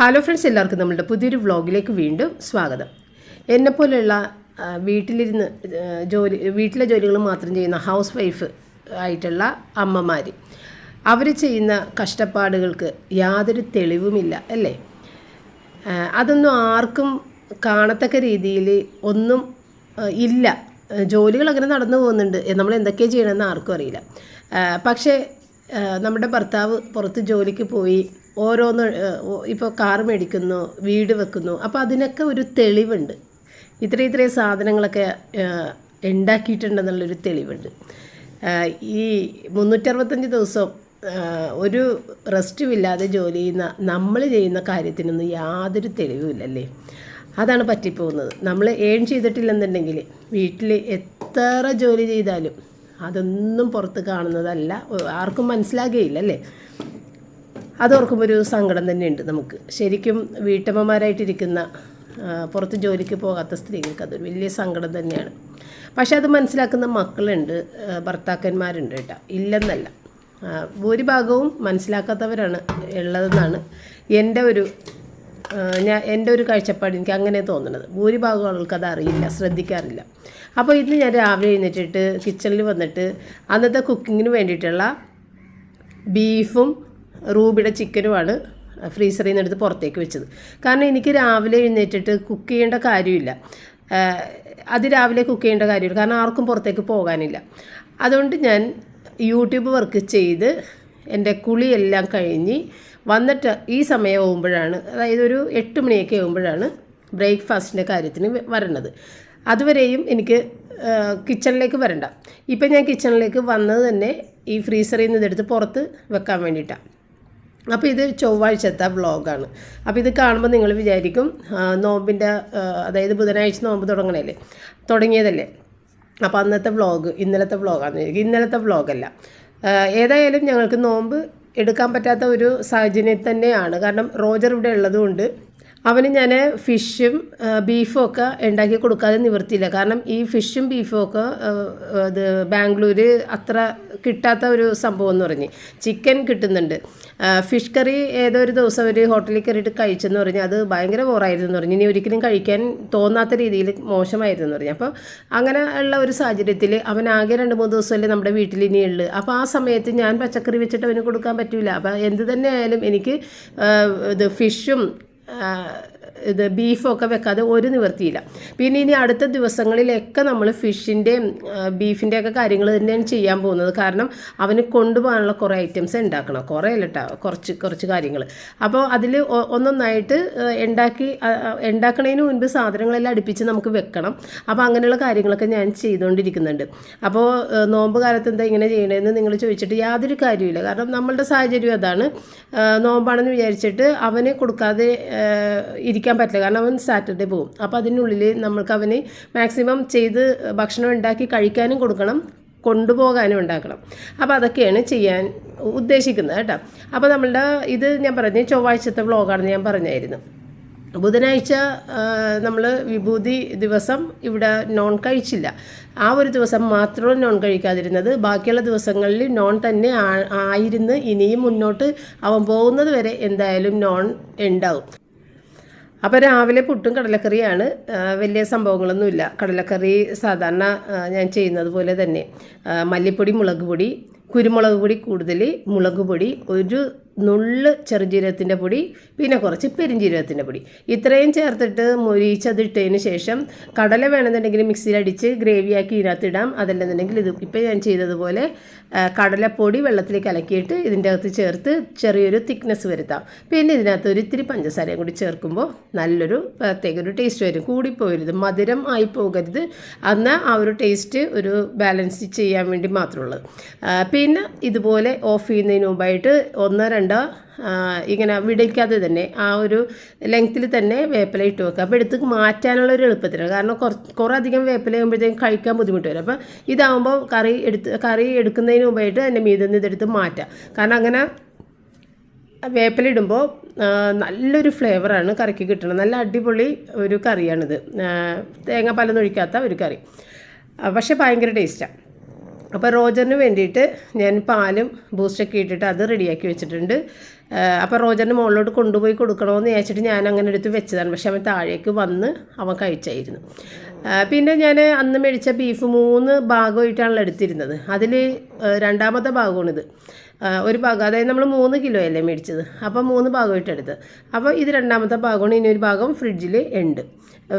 Hello friends എല്ലാവർക്കും നമ്മളുടെ പുതിയൊരു വ്ളോഗിലേക്ക് വീണ്ടും സ്വാഗതം. എന്നെപ്പോലെയുള്ള വീട്ടിലിരുന്ന് ജോലി വീട്ടിലെ ജോലികൾ മാത്രം ചെയ്യുന്ന ഹൗസ് വൈഫ് ആയിട്ടുള്ള അമ്മമാർ അവർ ചെയ്യുന്ന കഷ്ടപ്പാടുകൾക്ക് യാതൊരു തെളിവുമില്ല അല്ലേ? അതൊന്നും ആർക്കും കാണത്തക്ക രീതിയിൽ ഒന്നും ഇല്ല. ജോലികൾ അങ്ങനെ നടന്നു പോകുന്നുണ്ട്. നമ്മൾ എന്തൊക്കെ ചെയ്യണമെന്ന് ആർക്കും അറിയില്ല. പക്ഷേ നമ്മുടെ ഭർത്താവ് പുറത്ത് ജോലിക്ക് പോയി ഓരോന്ന് ഇപ്പോൾ കാർ മേടിക്കുന്നു വീട് വെക്കുന്നു അപ്പോൾ അതിനൊക്കെ ഒരു തെളിവുണ്ട്. ഇത്ര ഇത്രയും സാധനങ്ങളൊക്കെ ഉണ്ടാക്കിയിട്ടുണ്ടെന്നുള്ളൊരു തെളിവുണ്ട്. ഈ മുന്നൂറ്ററുപത്തഞ്ച് ദിവസം ഒരു റെസ്റ്റും ഇല്ലാതെ ജോലി ചെയ്യുന്ന നമ്മൾ ചെയ്യുന്ന കാര്യത്തിനൊന്നും യാതൊരു തെളിവുമില്ലല്ലേ? അതാണ് പറ്റിപ്പോകുന്നത്. നമ്മൾ ഏൺ ചെയ്തിട്ടില്ലെന്നുണ്ടെങ്കിൽ വീട്ടിൽ എത്ര ജോലി ചെയ്താലും അതൊന്നും പുറത്ത് കാണുന്നതല്ല. ആർക്കും മനസ്സിലാകുകയില്ല അല്ലേ അതോർക്കുമ്പോൾ ഒരു സങ്കടം തന്നെയുണ്ട് നമുക്ക്. ശരിക്കും വീട്ടമ്മമാരായിട്ടിരിക്കുന്ന പുറത്ത് ജോലിക്ക് പോകാത്ത സ്ത്രീകൾക്ക് അതൊരു വലിയ സങ്കടം തന്നെയാണ്. പക്ഷെ അത് മനസ്സിലാക്കുന്ന മക്കളുണ്ട് ഭർത്താക്കന്മാരുണ്ട് കേട്ടോ. ഇല്ലെന്നല്ല. ഭൂരിഭാഗവും മനസ്സിലാക്കാത്തവരാണ് ഉള്ളതെന്നാണ് എന്റെ ഒരു ഞാൻ എന്റെ ഒരു കാഴ്ചപ്പാട് എനിക്ക് അങ്ങനെ തോന്നുന്നത് ഭൂരിഭാഗം ആളുകൾക്ക് അത് അറിയില്ല ശ്രദ്ധിക്കാറില്ല. അപ്പോൾ ഇന്ന് ഞാൻ രാവിലെ എഴുന്നേറ്റിട്ട് കിച്ചണിൽ വന്നിട്ട് അന്നത്തെ കുക്കിങ്ങിന് വേണ്ടിയിട്ടുള്ള ബീഫും റൂബിയുടെ ചിക്കനുമാണ് ഫ്രീസറിൽ നിന്ന് എടുത്ത് പുറത്തേക്ക് വെച്ചത്. കാരണം എനിക്ക് രാവിലെ എഴുന്നേറ്റിട്ട് കുക്ക് ചെയ്യേണ്ട കാര്യമില്ല. അത് രാവിലെ കുക്ക് ചെയ്യേണ്ട കാര്യമില്ല. കാരണം ആർക്കും പുറത്തേക്ക് പോകാനില്ല. അതുകൊണ്ട് ഞാൻ യൂട്യൂബ് വർക്ക് ചെയ്ത് എന്റെ കുളിയെല്ലാം കഴിഞ്ഞ് വന്നിട്ട് ഈ സമയമാകുമ്പോഴാണ് അതായത് ഒരു എട്ട് മണിയൊക്കെ ആകുമ്പോഴാണ് ബ്രേക്ക്ഫാസ്റ്റിന്റെ കാര്യത്തിന് വരണത്. അതുവരെയും എനിക്ക് കിച്ചണിലേക്ക് വരണ്ട. ഇപ്പം ഞാൻ കിച്ചണിലേക്ക് വന്നത് തന്നെ ഈ ഫ്രീസറിൽ നിന്ന് ഇതെടുത്ത് പുറത്ത് വെക്കാൻ വേണ്ടിയിട്ടാണ്. അപ്പോൾ ഇത് ചൊവ്വാഴ്ചത്തെ വ്ളോഗാണ്. അപ്പോൾ ഇത് കാണുമ്പോൾ നിങ്ങൾ വിചാരിക്കും നോമ്പിന്റെ അതായത് ബുധനാഴ്ച നോമ്പ് തുടങ്ങണല്ലേ തുടങ്ങിയതല്ലേ? അപ്പോൾ അന്നത്തെ വ്ളോഗ് ഇന്നലത്തെ വ്ളോഗാണ്. ഇന്നലത്തെ വ്ളോഗല്ല. ഏതായാലും ഞങ്ങൾക്ക് നോമ്പ് എടുക്കാൻ പറ്റാത്ത ഒരു സാഹചര്യം തന്നെയാണ്. കാരണം റോജർ ഇവിടെ ഉള്ളതുകൊണ്ട് അവന് ഞാൻ ഫിഷും ബീഫും ഒക്കെ ഉണ്ടാക്കി കൊടുക്കാതെ നിവർത്തിയില്ല. കാരണം ഈ ഫിഷും ബീഫും ഒക്കെ അത് ബാംഗ്ലൂർ അത്ര കിട്ടാത്ത ഒരു സംഭവം എന്ന് പറഞ്ഞ്. ചിക്കൻ കിട്ടുന്നുണ്ട്. ഫിഷ് കറി ഏതോ ഒരു ദിവസം ഒരു ഹോട്ടലിൽ കയറിയിട്ട് കഴിച്ചെന്ന് പറഞ്ഞാൽ അത് ഭയങ്കര ബോറായിരുന്നു എന്ന് പറഞ്ഞു. ഇനി ഒരിക്കലും കഴിക്കാൻ തോന്നാത്ത രീതിയിൽ മോശമായിരുന്നു എന്ന് പറഞ്ഞു. അപ്പോൾ അങ്ങനെ ഉള്ള ഒരു സാഹചര്യത്തിൽ അവൻ ആകെ രണ്ട് മൂന്ന് ദിവസമല്ലേ നമ്മുടെ വീട്ടിൽ ഇനി ഉള്ളു. അപ്പോൾ ആ സമയത്ത് ഞാൻ പച്ചക്കറി വെച്ചിട്ട് അവന് കൊടുക്കാൻ പറ്റില്ല അപ്പോൾ എന്ത് തന്നെ ആയാലും എനിക്ക് ഇത് ഫിഷും ആ, ഇത് ബീഫൊക്കെ വെക്കാതെ ഒരു നിവർത്തിയില്ല പിന്നെ ഇനി അടുത്ത ദിവസങ്ങളിലൊക്കെ നമ്മൾ ഫിഷിന്റെയും ബീഫിന്റെയൊക്കെ കാര്യങ്ങൾ തന്നെയാണ് ചെയ്യാൻ പോകുന്നത്. കാരണം അവന് കൊണ്ടുപോകാനുള്ള കുറേ ഐറ്റംസ് ഉണ്ടാക്കണം. കുറേ അല്ല കേട്ടോ കുറച്ച് കുറച്ച് കാര്യങ്ങൾ. അപ്പോൾ അതിൽ ഒന്നൊന്നായിട്ട് ഉണ്ടാക്കി ഉണ്ടാക്കണതിന് മുൻപ് സാധനങ്ങളെല്ലാം അടുപ്പിച്ച് നമുക്ക് വെക്കണം. അപ്പോൾ അങ്ങനെയുള്ള കാര്യങ്ങളൊക്കെ ഞാൻ ചെയ്തുകൊണ്ടിരിക്കുന്നുണ്ട്. അപ്പോൾ നോമ്പ് കാലത്ത് എന്താ ഇങ്ങനെ ചെയ്യണമെന്ന് നിങ്ങൾ ചോദിച്ചിട്ട് യാതൊരു കാര്യമില്ല കാരണം നമ്മളുടെ സാഹചര്യം അതാണ്. നോമ്പാണെന്ന് വിചാരിച്ചിട്ട് അവന് കൊടുക്കാതെ ആ, ഇരിക്കാൻ പറ്റില്ല. കാരണം അവൻ സാറ്റർഡേ പോകും അപ്പോൾ അതിനുള്ളിൽ നമ്മൾക്ക് അവന് മാക്സിമം ചെയ്ത് ഭക്ഷണം ഉണ്ടാക്കി കഴിക്കാനും കൊടുക്കണം കൊണ്ടുപോകാനും ഉണ്ടാക്കണം. അപ്പോൾ അതൊക്കെയാണ് ചെയ്യാൻ ഉദ്ദേശിക്കുന്നത് കേട്ടോ. അപ്പോൾ നമ്മളുടെ ഇത് ഞാൻ പറഞ്ഞു ചൊവ്വാഴ്ചത്തെ വ്ളോഗാണെന്ന് ഞാൻ പറഞ്ഞായിരുന്നു. ബുധനാഴ്ച നമ്മൾ വിഭൂതി ദിവസം ഇവിടെ നോൺ കഴിച്ചില്ല. ആ ഒരു ദിവസം മാത്രമേ നോൺ കഴിക്കാതിരുന്നത്. ബാക്കിയുള്ള ദിവസങ്ങളിൽ നോൺ തന്നെ ആയിരുന്നു. ഇനിയും മുന്നോട്ട് അവൻ പോകുന്നത് വരെ എന്തായാലും നോൺ ഉണ്ടാവും. അപ്പോൾ രാവിലെ പുട്ടും കടലക്കറിയാണ്. വലിയ സംഭവങ്ങളൊന്നുമില്ല. കടലക്കറി സാധാരണ ഞാൻ ചെയ്യുന്നത് പോലെ തന്നെ. മല്ലിപ്പൊടി മുളക് പൊടി കുരുമുളക് പൊടി കൂടുതൽ മുളക് പൊടി ഒരു നുള്ള് ചെറുജീരകത്തിന്റെ പൊടി പിന്നെ കുറച്ച് പെരിഞ്ജീരകത്തിന്റെ പൊടി. ഇത്രയും ചേർത്തിട്ട് മൊരിച്ചതിട്ടതിന് ശേഷം കടല വേണമെന്നുണ്ടെങ്കിൽ മിക്സിയിലടിച്ച് ഗ്രേവിയാക്കി ഇതിനകത്തിടാം അതല്ലെന്നുണ്ടെങ്കിൽ ഇത് ഇപ്പോൾ ഞാൻ ചെയ്തതുപോലെ കടലപ്പൊടി വെള്ളത്തിൽ കലക്കിയിട്ട് ഇതിന്റെ അകത്ത് ചേർത്ത് ചെറിയൊരു തിക്നെസ് വരുത്താം. പിന്നെ ഇതിനകത്ത് ഒരു ഇത്തിരി പഞ്ചസാരയും കൂടി ചേർക്കുമ്പോൾ നല്ലൊരു പ്രത്യേക ഒരു ടേസ്റ്റ് വരും. കൂടിപ്പോകരുത്. മധുരം ആയി പോകരുത്. എന്നാൽ ആ ഒരു ടേസ്റ്റ് ഒരു ബാലൻസ് ചെയ്യാൻ വേണ്ടി മാത്രമുള്ളത് പിന്നെ ഇതുപോലെ ഓഫ് ചെയ്യുന്നതിന് മുമ്പായിട്ട് ഒന്നോ രണ്ടോ ആ, ഇങ്ങനെ വിടയ്ക്കാതെ തന്നെ ആ ഒരു ലെങ്ത്തിൽ തന്നെ വേപ്പില ഇട്ട് വെക്കുക. അപ്പോൾ എടുത്ത് മാറ്റാനുള്ള ഒരു എളുപ്പത്തിലാണ്. കാരണം കുറച്ച് കുറേ അധികം വേപ്പില ആകുമ്പോഴത്തേക്കും കഴിക്കാൻ ബുദ്ധിമുട്ട് വരും. അപ്പോൾ ഇതാകുമ്പോൾ കറി എടുത്ത് കറി എടുക്കുന്നതിന് മുമ്പായിട്ട് എന്റെ മീതിൽ നിന്ന് ഇതെടുത്ത് മാറ്റാം. കാരണം അങ്ങനെ വേപ്പില ഇടുമ്പോൾ നല്ലൊരു ഫ്ലേവറാണ് കറിക്ക് കിട്ടുന്നത് നല്ല അടിപൊളി ഒരു കറിയാണിത്. തേങ്ങ പലന്നൊഴിക്കാത്ത ഒരു കറി. പക്ഷേ ഭയങ്കര ടേസ്റ്റാണ് അപ്പോൾ റോജറിന് വേണ്ടിയിട്ട് ഞാൻ പാലും ബൂസ്റ്റൊക്കെ ഇട്ടിട്ട് അത് റെഡിയാക്കി വെച്ചിട്ടുണ്ട്. അപ്പോൾ റോജറിന് മുകളിലോട്ട് കൊണ്ടുപോയി കൊടുക്കണമെന്ന് വിചാരിച്ചിട്ട് ഞാൻ അങ്ങനെ എടുത്ത് വെച്ചതാണ്. പക്ഷെ അവൻ താഴേക്ക് വന്ന് അവൻ കഴിച്ചായിരുന്നു. പിന്നെ ഞാൻ അന്ന് മേടിച്ച ബീഫ് മൂന്ന് ഭാഗമായിട്ടാണല്ലോ എടുത്തിരുന്നത്. അതിൽ രണ്ടാമത്തെ ഭാഗമാണിത്. ഒരു ഭാഗം. അതായത് നമ്മൾ മൂന്ന് കിലോ അല്ലേ മേടിച്ചത്? അപ്പോൾ മൂന്ന് ഭാഗം ഇട്ടെടുത്ത് അപ്പോൾ ഇത് രണ്ടാമത്തെ ഭാഗമാണ്. ഇനി ഒരു ഭാഗം ഫ്രിഡ്ജിൽ ഉണ്ട്.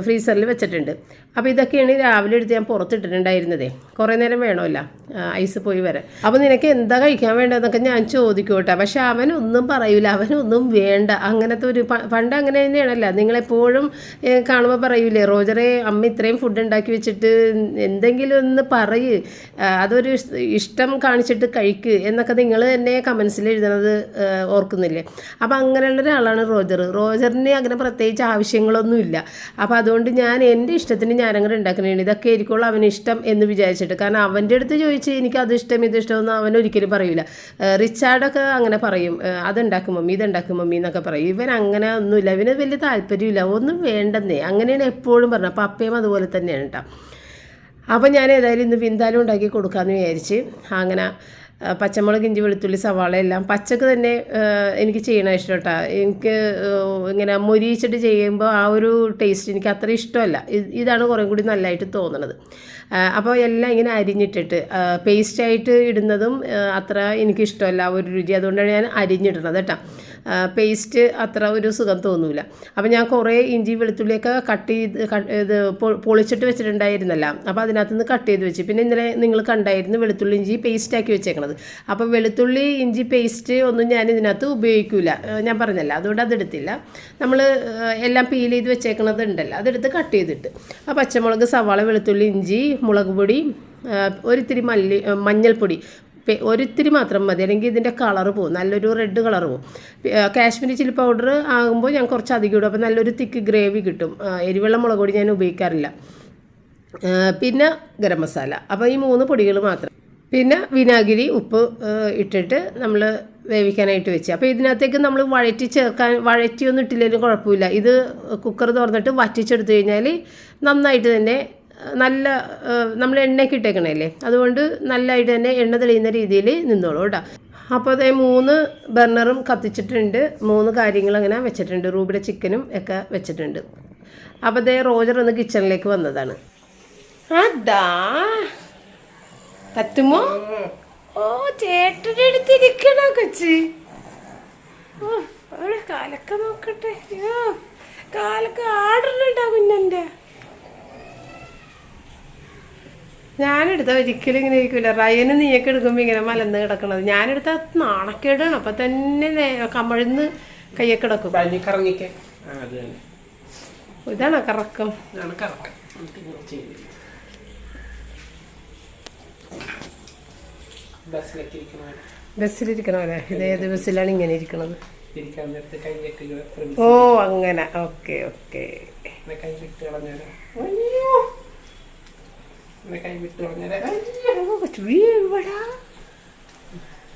ഫ്രീസറിൽ വെച്ചിട്ടുണ്ട്. അപ്പോൾ ഇതൊക്കെയാണ് രാവിലെ എടുത്ത് ഞാൻ പുറത്തിട്ടിട്ടുണ്ടായിരുന്നതേ. കുറേ നേരം വേണമല്ല. ഐസ് പോയി വരെ അപ്പോൾ നിനക്ക് എന്താ കഴിക്കാൻ വേണ്ടതെന്നൊക്കെ ഞാൻ ചോദിക്കും പക്ഷേ അവനൊന്നും പറയൂല. അവനൊന്നും വേണ്ട. അങ്ങനത്തെ ഒരു പണ്ട് അങ്ങനെ തന്നെയാണല്ല. നിങ്ങളെപ്പോഴും കാണുമ്പോൾ പറയൂലേ റോജറെ അമ്മ ഇത്രയും ഫുഡ് ഉണ്ടാക്കി വെച്ചിട്ട് എന്തെങ്കിലും ഒന്ന് പറയ്. അതൊരു ഇഷ്ടം കാണിച്ചിട്ട് കഴിക്ക് എന്നൊക്കെ നിങ്ങൾ തന്നെ കമൻസിൽ എഴുതണത് ഓർക്കുന്നില്ലേ? അപ്പോൾ അങ്ങനെയുള്ള ഒരാളാണ് റോജർ. റോജറിന് അങ്ങനെ പ്രത്യേകിച്ച് ആവശ്യങ്ങളൊന്നുമില്ല. അപ്പോൾ അതുകൊണ്ട് ഞാൻ എന്റെ ഇഷ്ടത്തിന് ഞാനങ്ങനെ ഉണ്ടാക്കുന്നതാണ്. ഇതൊക്കെ ആയിരിക്കുള്ളൂ അവന് ഇഷ്ടം എന്ന് വിചാരിച്ചിട്ട്. കാരണം അവന്റെ അടുത്ത് ചോദിച്ച് എനിക്ക് അത് ഇഷ്ടം ഇത് ഇഷ്ടമെന്ന് അവൻ ഒരിക്കലും പറയില്ല റിച്ചാർഡൊക്കെ അങ്ങനെ പറയും. അതുണ്ടാക്കും മമ്മി ഇതുണ്ടാക്കും മമ്മി എന്നൊക്കെ പറയും. ഇവൻ അങ്ങനെ ഒന്നുമില്ല. ഇവന് വലിയ താല്പര്യമില്ല. ഒന്നും വേണ്ടെന്നേ. അങ്ങനെയാണ് എപ്പോഴും പറഞ്ഞത്. അപ്പോൾ അപ്പയും അതുപോലെ തന്നെയാണ് കേട്ടോ അപ്പോൾ ഞാൻ ഏതായാലും ഇന്ന് വിന്താലും ഉണ്ടാക്കി കൊടുക്കാമെന്ന് വിചാരിച്ച് അങ്ങനെ പച്ചമുളക് ഇഞ്ചി വെളുത്തുള്ളി സവാള എല്ലാം പച്ചക്ക് തന്നെ എനിക്ക് ചെയ്യണ ഇഷ്ടം കേട്ടോ എനിക്ക് ഇങ്ങനെ മൊരിയിച്ചിട്ട് ചെയ്യുമ്പോൾ ആ ഒരു ടേസ്റ്റ് എനിക്ക് അത്ര ഇഷ്ടമല്ല. ഇതാണ് കുറേ കൂടി നല്ലതായിട്ട് തോന്നണത്. അപ്പോൾ എല്ലാം ഇങ്ങനെ അരിഞ്ഞിട്ടിട്ട് പേസ്റ്റായിട്ട് ഇടുന്നതും അത്ര എനിക്കിഷ്ടമല്ല ആ ഒരു രുചി. അതുകൊണ്ടാണ് ഞാൻ അരിഞ്ഞിടുന്നത് കേട്ടോ. പേസ്റ്റ് അത്ര ഒരു സുഖം തോന്നൂല. അപ്പോൾ ഞാൻ കുറേ ഇഞ്ചി വെളുത്തുള്ളിയൊക്കെ കട്ട് ചെയ്ത് ഇത് പൊളിച്ചിട്ട് വെച്ചിട്ടുണ്ടായിരുന്നല്ല. അപ്പോൾ അതിനകത്ത് നിന്ന് കട്ട് ചെയ്ത് വെച്ച്. പിന്നെ ഇന്നലെ നിങ്ങൾ കണ്ടായിരുന്നു വെളുത്തുള്ളി ഇഞ്ചി പേസ്റ്റ് ആക്കി വെച്ചേക്കണത്. അപ്പോൾ വെളുത്തുള്ളി ഇഞ്ചി പേസ്റ്റ് ഒന്നും ഞാൻ ഇതിനകത്ത് ഉപയോഗിക്കില്ല ഞാൻ പറഞ്ഞല്ല അതുകൊണ്ട് അതെടുത്തില്ല നമ്മൾ എല്ലാം പീൽ ചെയ്ത് വെച്ചേക്കണത് ഉണ്ടല്ലോ അതെടുത്ത് കട്ട് ചെയ്തിട്ട്. ആ പച്ചമുളക് സവാള വെളുത്തുള്ളി ഇഞ്ചി മുളക് പൊടി ഒരിത്തിരി മല്ലി മഞ്ഞൾപ്പൊടി ഒരിത്തിരി മാത്രം മതി. അല്ലെങ്കിൽ ഇതിന്റെ കളർ പോകും നല്ലൊരു റെഡ് കളർ പോകും പി- ആ, കാശ്മീരി ചില്ലി പൗഡർ ആകുമ്പോൾ ഞാൻ കുറച്ച് അധികം ഇടും. അപ്പോൾ നല്ലൊരു തിക്ക് ഗ്രേവി കിട്ടും. എരിവെള്ളം മുളക് പൊടി ഞാൻ ഉപയോഗിക്കാറില്ല. പിന്നെ ഗരം മസാല. അപ്പോൾ ഈ മൂന്ന് പൊടികൾ മാത്രം. പിന്നെ വിനാഗിരി ഉപ്പ് ഇട്ടിട്ട് നമ്മൾ വേവിക്കാനായിട്ട് വെച്ച്. അപ്പോൾ ഇതിനകത്തേക്ക് നമ്മൾ വഴറ്റി ചേർക്കാൻ വഴറ്റിയൊന്നും ഇട്ടില്ലെങ്കിലും കുഴപ്പമില്ല. ഇത് കുക്കർ തുറന്നിട്ട് വറ്റിച്ചെടുത്തു കഴിഞ്ഞാൽ നന്നായിട്ട് തന്നെ നല്ല നമ്മൾ എണ്ണയ്ക്ക് ഇട്ടേക്കണല്ലേ? അതുകൊണ്ട് നല്ലതായിട്ട് തന്നെ എണ്ണ തെളിയുന്ന രീതിയിൽ നിന്നോളൂ കേട്ടോ. അപ്പോൾ അതേ മൂന്ന് ബർണറും കത്തിച്ചിട്ടുണ്ട്. മൂന്ന് കാര്യങ്ങൾ അങ്ങനെ വെച്ചിട്ടുണ്ട്. റൂബിയുടെ ചിക്കനും ഒക്കെ വെച്ചിട്ടുണ്ട്. അപ്പോൾ അതേ റോജർ ഒന്ന് കിച്ചണിലേക്ക് വന്നതാണ്. അതാ. തത്തുമോ ഓ ചേട്ടന്റെ അടുത്തിരിക്കണോ കൊച്ചി? ഓ അവിടെ കാലൊക്കെ നോക്കട്ടെ. അയ്യോ കാലൊക്കെ ആടുന്നുണ്ടാ കുഞ്ഞന്റെ ഞാനെടുത്ത ഒരിക്കലും ഇങ്ങനെ ഇരിക്കില്ല റയന് നീയൊക്കെ എടുക്കുമ്പോൾ ഇങ്ങനെ മലന്ന് കിടക്കണത്. ഞാനെടുത്ത നാണക്കേടാണ്. അപ്പം തന്നെ കമഴ്ന്ന് കയ്യൊക്കെ കിടക്കും. ഇതാണ് കറക്കം. ഇതാണ് കറക്കം. എന്നിട്ട് ഇങ്ങനെ ചെയ്ത് ബസ്സിലൊക്കെ ഇരിക്കണ പോലെ. ബസ്സിലിരിക്കണ ഇത് ഏത് ബസ്സിലാണ് ഇങ്ങനെ ഇരിക്കണത്? ഓ അങ്ങനെ. Okay okay. അയ്യോ ഇങ്ങനെ കൈ വിട്ട് കളഞ്ഞേരെ അയ്യോ. കൊച്ചു വീഴുവടാ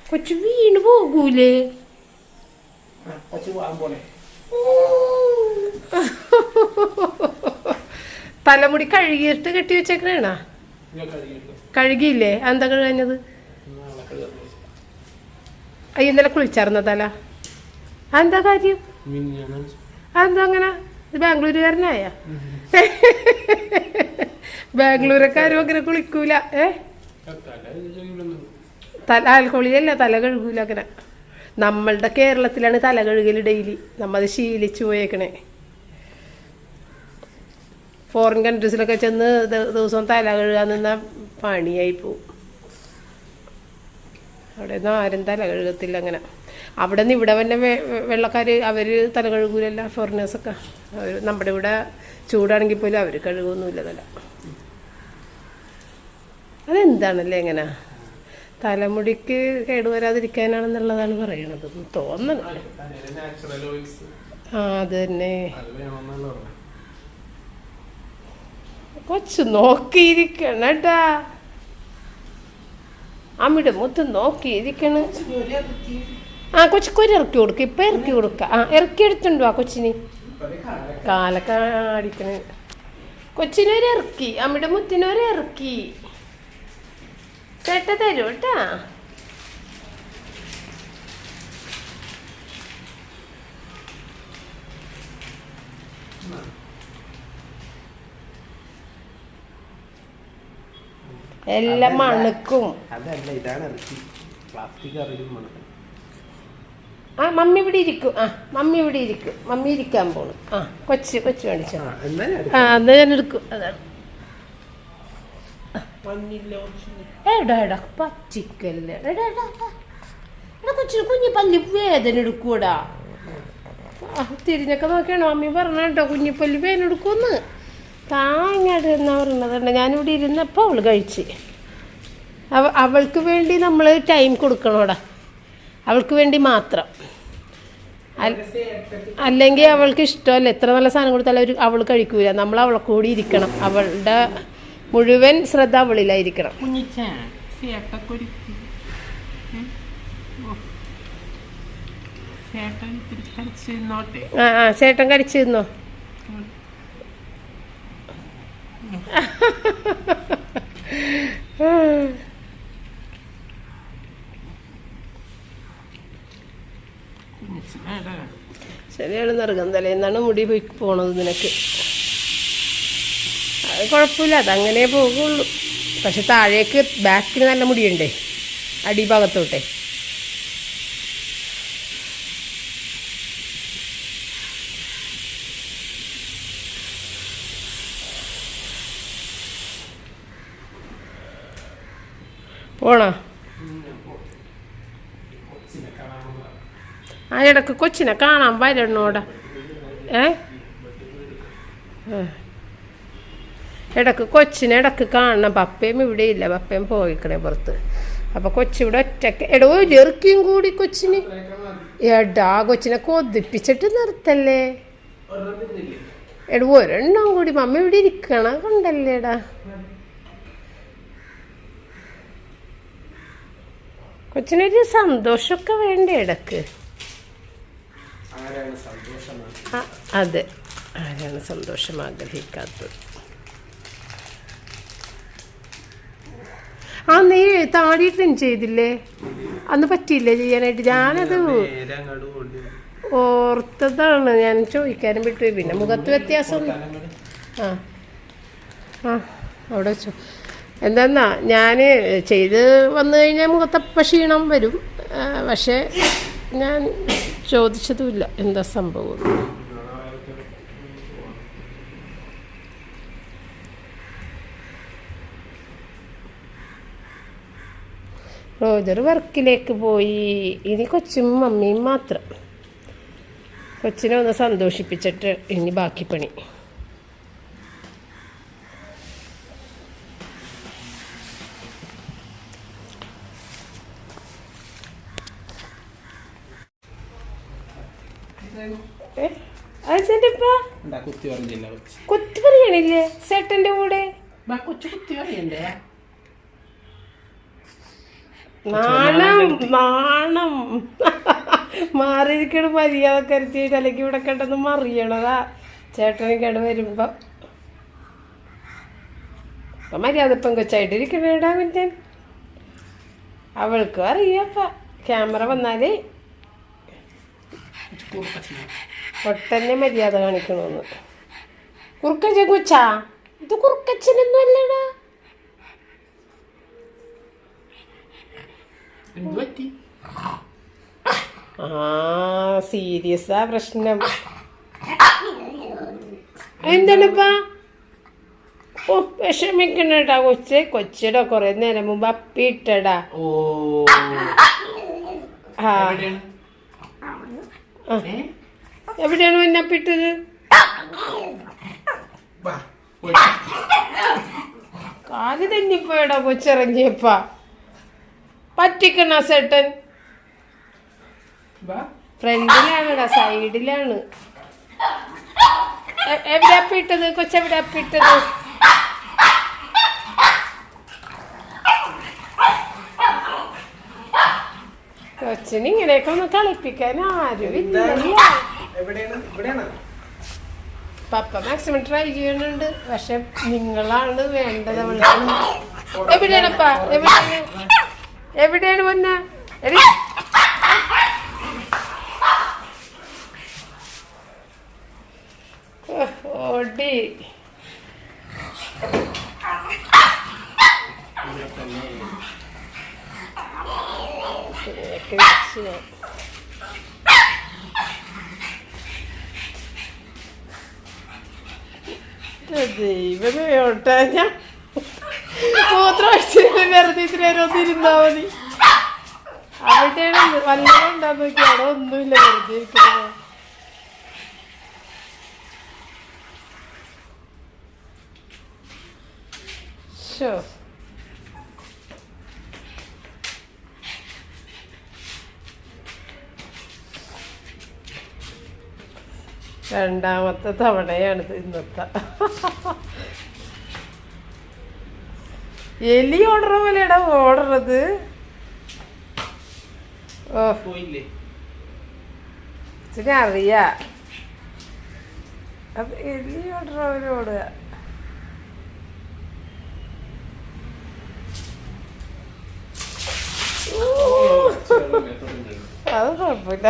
കൊച്ചു വീണ് പോകൂലേ? തലമുടി കഴുകിയിട്ട് കെട്ടി വെച്ചേക്കണേണാ? കഴുകിയില്ലേ? എന്താ കഴുകാഞ്ഞത്? ഇന്നലെ കുളിച്ചാർന്ന തല? എന്താ കാര്യം? എന്താ അങ്ങനെ? ബാംഗ്ലൂരുകാരനായ? ബാംഗ്ലൂരക്കാരും അങ്ങനെ കുളിക്കൂല. ഏ? തല ആൽക്കൊളിയല്ല തല കഴുകൂല അങ്ങനെ. നമ്മളുടെ കേരളത്തിലാണ് തല കഴുകൽ ഡെയിലി നമ്മത് ശീലിച്ചു പോയേക്കണേ. ഫോറിൻ കൺട്രീസിലൊക്കെ ചെന്ന് ദിവസം തല കഴുകാൻ നിന്ന പണിയായി പോവും. അവിടെ ഒന്നും ആരും തല കഴുകത്തില്ല അങ്ങനെ. അവിടെ നിന്ന് ഇവിടെ തന്നെ വെള്ളക്കാർ അവർ തല കഴുകൂലല്ല ഫോറിനേഴ്സൊക്കെ അവർ നമ്മുടെ ഇവിടെ ചൂടാണെങ്കിൽ പോലും അവർ കഴുകൊന്നുമില്ല തല. അതെന്താണല്ലേ എങ്ങനെ തലമുടിക്ക് കേടുവരാതിരിക്കാനാണെന്നുള്ളതാണ് പറയണത്. തോന്നണം തലയിലെ നാച്ചുറൽ ഓയിൽസ് ആ അത് തന്നെ കൊച്ചു നോക്കിയിരിക്കണട്ടാ. അമ്മിയുടെ മുത്ത് നോക്കിയിരിക്കണ്. ആ കൊച്ചു കൊച്ചിക്കൊരു ഇറക്കി കൊടുക്ക. ഇപ്പൊ ഇറക്കി കൊടുക്ക. ആ ഇറക്കി എടുത്തുണ്ടോ ആ കൊച്ചിന്. കാലൊക്കെ അടിക്കണ്. കൊച്ചിനൊരു ഇറക്കി. അമ്മിയുടെ മുത്തിനൊരു ഇറക്കി. ചേട്ട തരൂ കേട്ടാ എല്ലാം മണക്കും. ആ മമ്മി ഇവിടെ ഇരിക്കും. ആ മമ്മി ഇവിടെ ഇരിക്കും. മമ്മി ഇരിക്കാൻ പോണു. ആ കൊച്ച് കൊച്ച് മേടിച്ചു. ആ എന്നാ ഞാൻ എടുക്കും. അതാണ്. എടാ എടാ പച്ചിക്കല്ലേ എടാ എടാ എടാ. കൊച്ചു കുഞ്ഞി പല്ലി വേദന എടുക്കൂടാ തിരിഞ്ഞൊക്കെ നോക്കിയാണോ? അമ്മി പറഞ്ഞ കേട്ടോ കുഞ്ഞിപ്പല്ലി വേദന എടുക്കുമെന്ന് താങ്ങാട് എന്നാ പറഞ്ഞത് ഞാനിവിടെ ഇരുന്നപ്പോൾ അവൾ കഴിച്ച്. അവ അവൾക്ക് വേണ്ടി നമ്മൾ ടൈം കൊടുക്കണോടാ. അവൾക്ക് വേണ്ടി മാത്രം. അല്ലെങ്കിൽ അവൾക്ക് ഇഷ്ടമല്ല. എത്ര നല്ല സാധനം കൊടുത്താലും അവർ അവൾ കഴിക്കൂല. നമ്മൾ അവളെ കൂടി ഇരിക്കണം. അവളുടെ മുഴുവൻ ശ്രദ്ധ അവളിലായിരിക്കണം കുഞ്ഞിച്ച ചേട്ടക്കൊരുക്കി ചേട്ടൻ ഇത്തിരി കളിച്ചിരുന്നോട്ടെ ആ ആ ചേട്ടൻ കടിച്ചിരുന്നോ ശരിയാണ് നിർഗന്ധല എന്നാണ് മുടി പോയി പോണത് നിനക്ക്. കുഴപ്പമില്ല അതങ്ങനെ പോകുള്ളൂ. പക്ഷെ താഴേക്ക് ബാക്കിൽ നല്ല മുടിയുണ്ടേ അടിഭാഗത്തോട്ടെ. പോണോ? ആ ഇടയ്ക്ക് കൊച്ചിനെ കാണാൻ വരണോടാ. ഏ. ഇടയ്ക്ക് കൊച്ചിനെ ഇടയ്ക്ക് കാണണം. പപ്പയും ഇവിടെ ഇല്ല. പപ്പയും പോയിക്കണേ പുറത്ത്. അപ്പൊ കൊച്ചിവിടെ ഒറ്റയ്ക്ക്. എടോ ചെറുക്കിയും കൂടി കൊച്ചിന്. എടാ കൊച്ചിനെ കൊതിപ്പിച്ചിട്ട് നിർത്തല്ലേ? എടോ ഒരെണ്ണം കൂടി. മമ്മ ഇവിടെ ഇരിക്കണ കണ്ടല്ലേടാ കൊച്ചിനൊരു സന്തോഷമൊക്കെ വേണ്ടേ ഇടയ്ക്ക്? അതെ. ആരാണ് സന്തോഷം ആഗ്രഹിക്കാത്തത്? ആ നീ താടി ട്രിം ചെയ്തില്ലേ? അന്ന് പറ്റിയില്ലേ ചെയ്യാനായിട്ട്? ഞാനത് ഓർത്തതാണ്. ഞാൻ ചോദിക്കാനും വിട്ടു. പിന്നെ മുഖത്ത് വ്യത്യാസം. ആ. ആ അവിടെ വെച്ചു. എന്തെന്നാ ഞാൻ ചെയ്ത് വന്നു കഴിഞ്ഞാൽ മുഖത്തപ്പ ക്ഷീണം വരും. പക്ഷേ ഞാൻ ചോദിച്ചതുമില്ല. എന്താ സംഭവം? റോജർ വർക്കിലേക്ക് പോയി. ഇനി കൊച്ചും മമ്മിയും മാത്രം. കൊച്ചിനെ ഒന്ന് സന്തോഷിപ്പിച്ചിട്ട് ഇനി ബാക്കി പണി. കുത്തി പറയണില്ലേ? ചേട്ടന്റെ കൂടെ? കുത്തി പറയണ്ടേ? നാണം നാണം. മാറിയിരിക്കണ മര്യാദ കരുത്തിയിട്ട് അല്ലെങ്കിൽ ഇവിടെ കണ്ടെന്ന് മറിയണതാ ചേട്ടന് കേട് വരുമ്പോ. അപ്പൊ മര്യാദ പെങ്കൊച്ചായിട്ടിരിക്കണേടാ പിന്നെ അവൾക്കും അറിയാപ്പ ക്യാമറ വന്നാലേ ഒട്ടന്നെ മര്യാദ കാണിക്കണമെന്ന് കുറുക്കച്ചൻ കൊച്ചാ. ഇത് കുറുക്കച്ചനൊന്നും അല്ലടാ. എന്ത് പറ്റി? ആ സീരിയസാ പ്രശ്നം. എന്താണിപ്പാ ഓ വിഷമിക്കണടാ കൊച്ച് കൊച്ചിയുടെ കൊറേ നേരം മുമ്പ് അപ്പിട്ടടാ ഓ. ആ. എവിടെയാണ്? പിന്നെ അപ്പിട്ടത്. കാൽ തന്നിപ്പോയടാ കൊച്ചിറങ്ങിയപ്പാ. പറ്റിക്കണ സെട്ടൻ ഫ്രണ്ടിലാണ് സൈഡിലാണ്. എവിടെ അപ്പിട്ടത് കൊച്ചെവിടെ അപ്പിട്ടത് കൊച്ചിന് ഇങ്ങനെയൊക്കെ ഒന്ന് കളിപ്പിക്കാൻ ഇവിടെയാണ്. പപ്പ മാക്സിമം ട്രൈ ചെയ്യണുണ്ട് പക്ഷെ നിങ്ങളാണ് വേണ്ടത് എവിടെയാണ് എവിടെയാണപ്പാ എവിടെയാണ്? എവിടെയാണ് പൊന്ന? ദൈവമേ ഓട്ടാ. ഞാൻ മൂത്രം ഒഴിച്ചിട്ട് വെറുതെ ഇരുന്നാ മതി. അവിടെയാണ് വല്ലതും ഉണ്ടാന്ന് നോക്കി അവിടെ ഒന്നുമില്ല വെറുതെ ഇരിക്കുന്നത് രണ്ടാമത്തെ തവണയാണിത് ഇന്നത്തെ. എലി ഓർഡർ പോലെയാടാ ഓർഡറത് ഓ. ഇച്ചിരി അറിയാ. അത് എലി ഓർഡർ പോലെ ഓടുക. അത് കുഴപ്പമില്ല.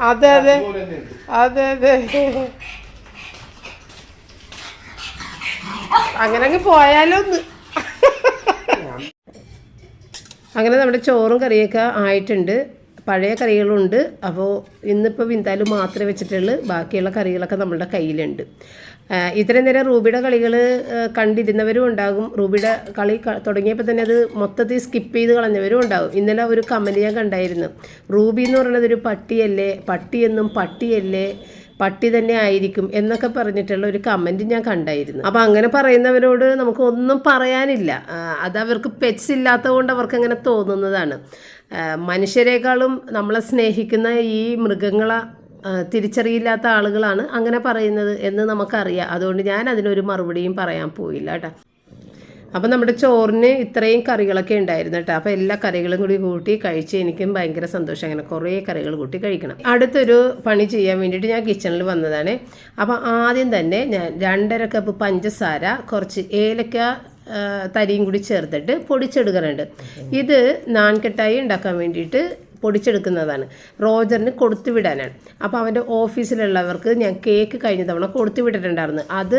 അതെ അതെ. അതെ അതെ. അങ്ങനെ അങ്ങ് പോയാലോ അങ്ങനെ നമ്മുടെ ചോറും കറിയൊക്കെ ആയിട്ടുണ്ട്. പഴയ കറികളുണ്ട്. അപ്പോൾ ഇന്നിപ്പോൾ വിന്താലും മാത്രമേ വെച്ചിട്ടുള്ളൂ. ബാക്കിയുള്ള കറികളൊക്കെ നമ്മളുടെ കയ്യിലുണ്ട്. ഇത്രയും നേരം റൂബിയുടെ കളികൾ കണ്ടിരുന്നവരും ഉണ്ടാകും. റൂബിയുടെ കളി തുടങ്ങിയപ്പോൾ തന്നെ അത് മൊത്തത്തിൽ സ്കിപ്പ് ചെയ്ത് കളഞ്ഞവരും ഉണ്ടാകും. ഇന്നലെ ഒരു കമന്റ് ഞാൻ കണ്ടായിരുന്നു. റൂബി എന്ന് പറയുന്നത് ഒരു പട്ടിയല്ലേ? പട്ടിയെന്നും പട്ടിയല്ലേ? പട്ടി തന്നെ ആയിരിക്കും എന്നൊക്കെ പറഞ്ഞിട്ടുള്ള ഒരു കമന്റ് ഞാൻ കണ്ടായിരുന്നു. അപ്പോൾ അങ്ങനെ പറയുന്നവരോട് നമുക്ക് ഒന്നും പറയാനില്ല. അത് അവർക്ക് പെറ്റ്സ് ഇല്ലാത്തത് കൊണ്ട് അവർക്ക് അങ്ങനെ തോന്നുന്നതാണ് മനുഷ്യരെക്കാളും നമ്മളെ സ്നേഹിക്കുന്ന ഈ മൃഗങ്ങളെ തിരിച്ചറിയില്ലാത്ത ആളുകളാണ് അങ്ങനെ പറയുന്നത് എന്ന് നമുക്കറിയാം. അതുകൊണ്ട് ഞാൻ അതിനൊരു മറുപടിയും പറയാൻ പോയില്ല കേട്ടോ. അപ്പം നമ്മുടെ ചോറിന് ഇത്രയും കറികളൊക്കെ ഉണ്ടായിരുന്നു കേട്ടോ. അപ്പോൾ എല്ലാ കറികളും കൂടി കൂട്ടി കഴിച്ച് എനിക്കും ഭയങ്കര സന്തോഷം. അങ്ങനെ കുറേ കറികൾ കൂട്ടി കഴിക്കണം. അടുത്തൊരു പണി ചെയ്യാൻ വേണ്ടിയിട്ട് ഞാൻ കിച്ചണിൽ വന്നതാണ്. അപ്പോൾ ആദ്യം തന്നെ ഞാൻ രണ്ടര കപ്പ് പഞ്ചസാര കുറച്ച് ഏലക്ക തരിയും കൂടി ചേർത്തിട്ട് പൊടിച്ചെടുക്കാറുണ്ട്. ഇത് നാൻകെട്ടായി ഉണ്ടാക്കാൻ വേണ്ടിയിട്ട് പൊടിച്ചെടുക്കുന്നതാണ്. റോജറിന് കൊടുത്തു വിടാനാണ് അപ്പോൾ അവന്റെ ഓഫീസിലുള്ളവർക്ക് ഞാൻ കേക്ക് കഴിഞ്ഞ തവണ കൊടുത്തു വിട്ടിട്ടുണ്ടായിരുന്നു അത്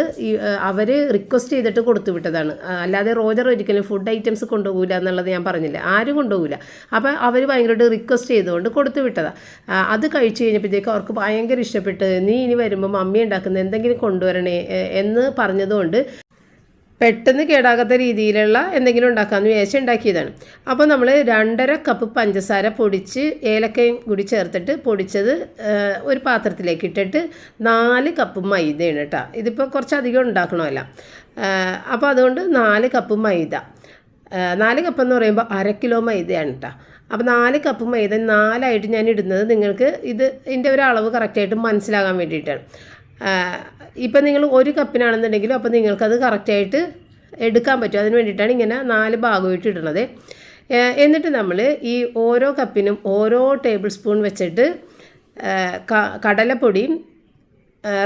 അവർ റിക്വസ്റ്റ് ചെയ്തിട്ട് കൊടുത്തു വിട്ടതാണ് അല്ലാതെ റോജർ ഒരിക്കലും ഫുഡ് ഐറ്റംസ് കൊണ്ടുപോകില്ല എന്നുള്ളത് ഞാൻ പറഞ്ഞില്ല. ആരും കൊണ്ടുപോകില്ല അപ്പോൾ അവർ ഭയങ്കരമായിട്ട് റിക്വസ്റ്റ് ചെയ്തുകൊണ്ട് കൊടുത്തു വിട്ടതാണ് അത് കഴിച്ചു കഴിഞ്ഞപ്പോഴത്തേക്ക് അവർക്ക് ഭയങ്കര ഇഷ്ടപ്പെട്ട് നീ ഇനി വരുമ്പോൾ മമ്മി ഉണ്ടാക്കുന്ന എന്തെങ്കിലും കൊണ്ടുവരണേ എന്ന് പറഞ്ഞതുകൊണ്ട് പെട്ടെന്ന് കേടാകാത്ത രീതിയിലുള്ള എന്തെങ്കിലും ഉണ്ടാക്കാമെന്ന് വിചാരിച്ച് ഉണ്ടാക്കിയതാണ്. അപ്പോൾ നമ്മൾ രണ്ടര കപ്പ് പഞ്ചസാര പൊടിച്ച് ഏലക്കയും കൂടി ചേർത്തിട്ട് പൊടിച്ചത് ഒരു പാത്രത്തിലേക്ക് ഇട്ടിട്ട് നാല് കപ്പ് മൈദയാണ് കേട്ടോ. ഇതിപ്പോൾ കുറച്ചധികം ഉണ്ടാക്കണമല്ല. അപ്പോൾ അതുകൊണ്ട് നാല് കപ്പ് മൈദ. നാല് കപ്പ് എന്ന് പറയുമ്പോൾ അര കിലോ മൈദയാണ് കേട്ടോ. അപ്പോൾ നാല് കപ്പ് മൈദ നാലായിട്ട് ഞാൻ ഇടുന്നത് നിങ്ങൾക്ക് ഇത് ഇതിന്റെ ഒരു അളവ് കറക്റ്റായിട്ട് മനസ്സിലാകാൻ വേണ്ടിയിട്ടാണ്. ഇപ്പം നിങ്ങൾ ഒരു കപ്പിനാണെന്നുണ്ടെങ്കിലും അപ്പോൾ നിങ്ങൾക്കത് കറക്റ്റായിട്ട് എടുക്കാൻ പറ്റും. അതിന് വേണ്ടിയിട്ടാണ് ഇങ്ങനെ നാല് ഭാഗമായിട്ട് ഇടുന്നത്. എന്നിട്ട് നമ്മൾ ഈ ഓരോ കപ്പിനും ഓരോ ടേബിൾ സ്പൂൺ വെച്ചിട്ട് കടലപ്പൊടിയും